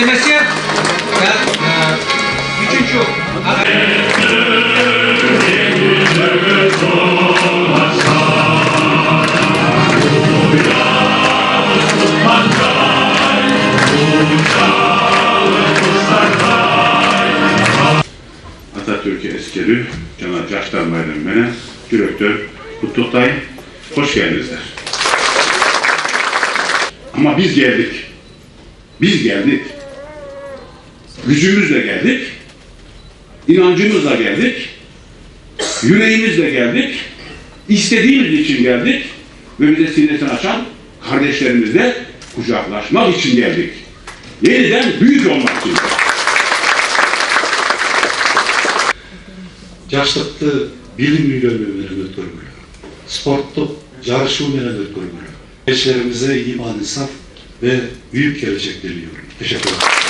Uh, Cucu. Atatürk Eskeri, Cenab Caştan Bayram Mene, Direktör Kutlukay, hoş geldinizler. Ama biz geldik. Biz geldik. Gücümüzle geldik. inancımızla geldik. Yüreğimizle geldik. istediğimiz için geldik. Ve bize sinesini açan kardeşlerimizle kucaklaşmak için geldik. Yeniden büyük olmak için. Yaşlıkta bilim üyelerini götürmüyor. Sportta yarışmalara götürmüyor. Gençlerimize iman, insaf ve büyük gelecek diliyorum. Teşekkür ederim.